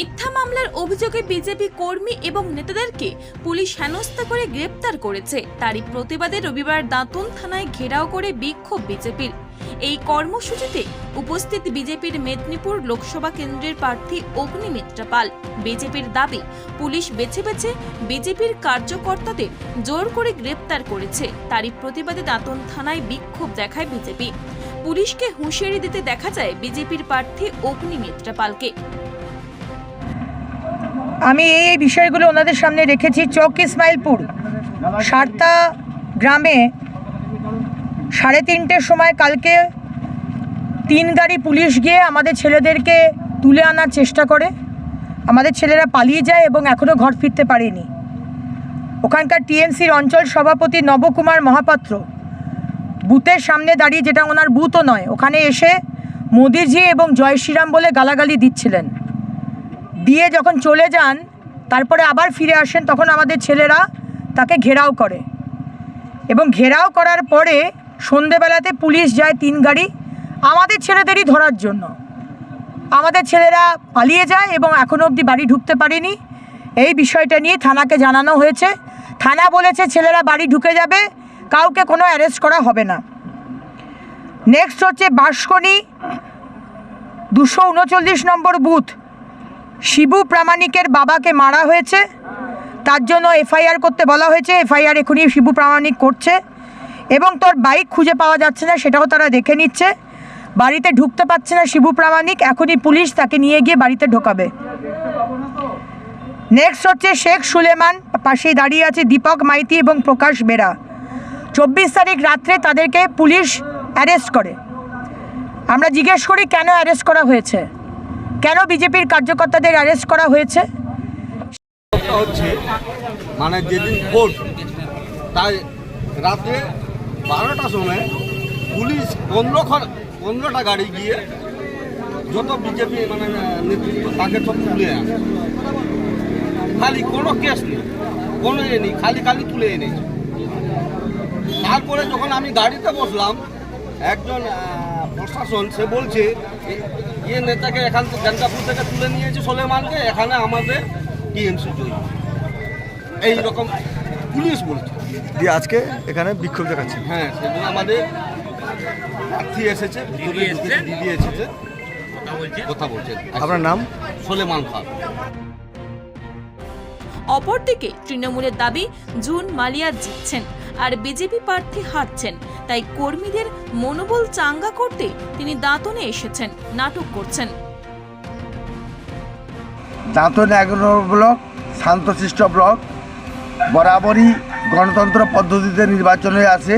মিথ্যা মামলার অভিযোগে বিজেপি কর্মী এবং নেতাদেরকে পুলিশ হেনস্থা করে গ্রেপ্তার করেছে। তারই প্রতিবাদে রবিবার দাঁতুন থানায় ঘেরাও করে বিক্ষোভ বিজেপির। এই কর্মসূচিতে উপস্থিত বিজেপির মেদিনীপুর লোকসভা কেন্দ্রের প্রার্থী অগ্নিমিত্রা পাল। বিজেপির দাবি, পুলিশ বেছে বেছে বিজেপির কার্যকর্তাদের জোর করে গ্রেপ্তার করেছে। তারই প্রতিবাদে দাঁতন থানায় বিক্ষোভ দেখায় বিজেপি। পুলিশকে হুঁশিয়ারি দিতে দেখা যায় বিজেপির প্রার্থী অগ্নিমিত্রা পালকে। আমি এই এই বিষয়গুলো ওনাদের সামনে রেখেছি। চক ইসমাইলপুর সারতা গ্রামে সাড়ে তিনটের সময় কালকে তিন গাড়ি পুলিশ গিয়ে আমাদের ছেলেদেরকে তুলে আনার চেষ্টা করে। আমাদের ছেলেরা পালিয়ে যায় এবং এখনও ঘর ফিরতে পারেনি। ওখানকার টিএমসির অঞ্চল সভাপতি নবকুমার মহাপাত্র বুথের সামনে দাঁড়িয়ে, যেটা ওনার বুথও নয়, ওখানে এসে মোদিজি এবং জয় শ্রীরাম বলে গালাগালি দিচ্ছিলেন। দিয়ে যখন চলে যান, তারপরে আবার ফিরে আসেন, তখন আমাদের ছেলেরা তাকে ঘেরাও করে। এবং ঘেরাও করার পরে সন্ধেবেলাতে পুলিশ যায় তিন গাড়ি আমাদের ছেলেদেরই ধরার জন্য। আমাদের ছেলেরা পালিয়ে যায় এবং এখনও অবধি বাড়ি ঢুকতে পারেনি। এই বিষয়টা নিয়ে থানাকে জানানো হয়েছে। থানা বলেছে, ছেলেরা বাড়ি ঢুকে যাবে, কাউকে কোনো অ্যারেস্ট করা হবে না। নেক্সট হচ্ছে বাঁশকণি দুশো উনচল্লিশ নম্বর বুথ। শিবু প্রামাণিকের বাবাকে মারা হয়েছে। তার জন্য এফআইআর করতে বলা হয়েছে। এফআইআর এখনই শিবু প্রামাণিক করছে এবং তোর বাইক খুঁজে পাওয়া যাচ্ছে না, সেটাও তারা দেখে নিচ্ছে। বাড়িতে ঢুকতে পারছে না শিবু প্রামাণিক, এখনই পুলিশ তাকে নিয়ে গিয়ে বাড়িতে ঢোকাবে। নেক্সট হচ্ছে শেখ সুলেমান, পাশেই দাঁড়িয়ে আছে দীপক, মাইতি এবং প্রকাশ বেরা। চব্বিশ তারিখ রাত্রে তাদেরকে পুলিশ অ্যারেস্ট করে। আমরা জিজ্ঞেস করি, কেন অ্যারেস্ট করা হয়েছে? কেন বিজেপির কার্যকর্তাদের অ্যারেস্ট করা হয়েছে? মানে যেদিন ভোট, তাই রাতে বারোটার সময় পুলিশ পনেরো পনেরোটা গাড়ি গিয়ে যত বিজেপি মানে নেতৃত্ব, তাকে সব তুলে আনে। খালি কোনো কেস নেই, কোনো ইয়ে নেই, খালি খালি তুলে এনেছে তারপরে যখন আমি গাড়িতে বসলাম, একজন প্রশাসন, সে বলছে ইয়ে নেতাকে এখান থেকে গঙ্গাপুর থেকে তুলে নিয়েছে সোলেমানকে এখানে আমাদের টিএমসি জয়ী। এই রকম পুলিশ বলছে। দিয়ে আজকে এখানে বিক্ষোভ দেখাচ্ছে। হ্যাঁ সেদিন আমাদের প্রার্থী এসেছে দিদি এসেছে? কথা বলছেন? আপনার নাম? সোলেমান খান। অপরদিকে তৃণমূলের দাবি জুন মালিয়া জিতছেন আর বিজেপি প্রার্থী হারছেন। তাই কর্মীদের মনোবল চাঙ্গা করতে তিনি দাঁতনে এসেছেন, নাটক করছেন। দাঁতন এগারো ব্লক, শান্তশিষ্ট ব্লক, বরাবরই গণতন্ত্র পদ্ধতিতে নির্বাচনে আসে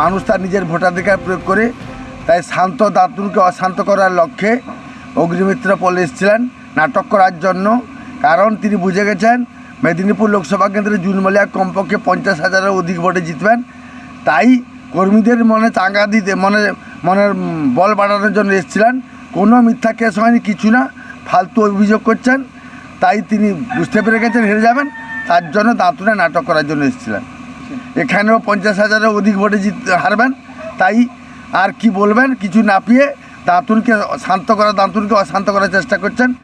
মানুষ তার নিজের ভোটাধিকার প্রয়োগ করে, তাই শান্ত দাঁতুনকে অশান্ত করার লক্ষ্যে অগ্নিমিত্র পলে এসেছিলেন নাটক করার জন্য। কারণ তিনি বুঝে গেছেন, মেদিনীপুর লোকসভা কেন্দ্রে জুন মালিয়া কমপক্ষে পঞ্চাশ হাজারের অধিক ভোটে জিতবেন। তাই কর্মীদের মনে চাঙ্গা দিতে, মনে মনের বল বাড়ানোর জন্য এসেছিলেন। কোনো মিথ্যা কেস হয়নি, কিছু না। ফালতু অভিযোগ করছেন, তাই তিনি বুঝতে পেরে গেছেন, হেরে যাবেন। তার জন্য দাঁতুনে নাটক করার জন্য এসেছিলেন। এখানেও পঞ্চাশ হাজারের অধিক ভোটে জিত, হারবেন। তাই আর কি বলবেন, কিছু না পেয়ে দাঁতুনকে শান্ত করা, দাঁতুনকে অশান্ত করার চেষ্টা করছেন।